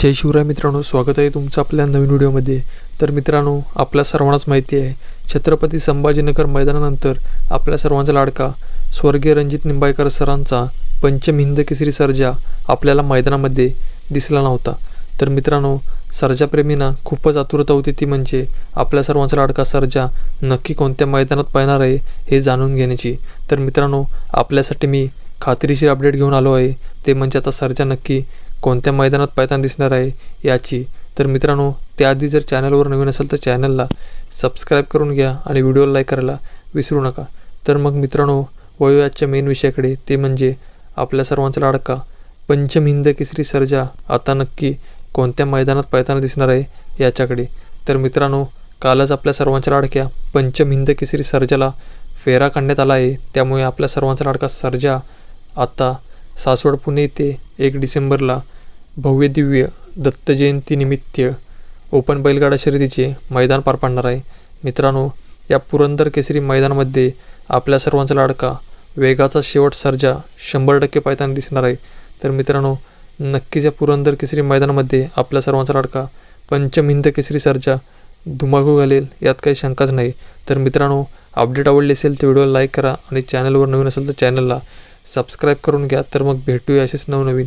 जय शिवराय मित्रांनो स्वागत आहे तुमचं आपल्या नवीन व्हिडिओमध्ये. तर मित्रांनो आपल्या सर्वांनाच माहिती आहे छत्रपती संभाजीनगर मैदानानंतर आपल्या सर्वांचा लाडका स्वर्गीय रणजित निंबाळकर सरांचा पंचम हिंद केसरी सर्जा आपल्याला मैदानामध्ये दिसला नव्हता. तर मित्रांनो सर्जाप्रेमींना खूपच आतुरता होती ती म्हणजे आपल्या सर्वांचा लाडका सर्जा नक्की कोणत्या मैदानात पाहणार आहे हे जाणून घेण्याची. तर मित्रांनो आपल्यासाठी मी खात्रीशीर अपडेट घेऊन आलो आहे ते म्हणजे आता सर्जा नक्की कोणत्या मैदानात पायताना दिसणार आहे याची. तर मित्रांनो त्याआधी जर चॅनलवर नवीन असेल तर चॅनलला सबस्क्राईब करून घ्या आणि व्हिडिओला लाईक करायला विसरू नका. तर मग मित्रांनो वयो आजच्या मेन विषयाकडे. ते म्हणजे आपल्या सर्वांचा लाडका पंचमहिंद केसरी सर्जा आता नक्की कोणत्या मैदानात पायताना दिसणार आहे याच्याकडे. तर मित्रांनो कालच आपल्या सर्वांच्या लाडक्या पंचमहिंद केसरी सर्जाला फेरा काढण्यात आला आहे. त्यामुळे आपल्या सर्वांचा लाडका सर्जा आता सासवड पुणे येथे एक डिसेंबरला भव्य दिव्य दत्त जयंतीनिमित्त ओपन बैलगाडा शर्यतीचे मैदान पार पाडणार आहे. मित्रांनो या पुरंदर केसरी मैदानामध्ये आपल्या सर्वांचा लाडका वेगाचा शेवट सर्जा शंभर टक्के पायताना दिसणार आहे. तर मित्रांनो नक्कीच या पुरंदर केसरी मैदानामध्ये आपल्या सर्वांचा लाडका पंचमहिंद केसरी सर्जा धुमाकू घालेल यात काही शंकाच नाही. तर मित्रांनो अपडेट आवडली असेल तर व्हिडिओला लाईक करा आणि चॅनलवर नवीन असेल तर चॅनलला सबस्क्राईब करून घ्या. तर मग भेटूया असेच नवनवीन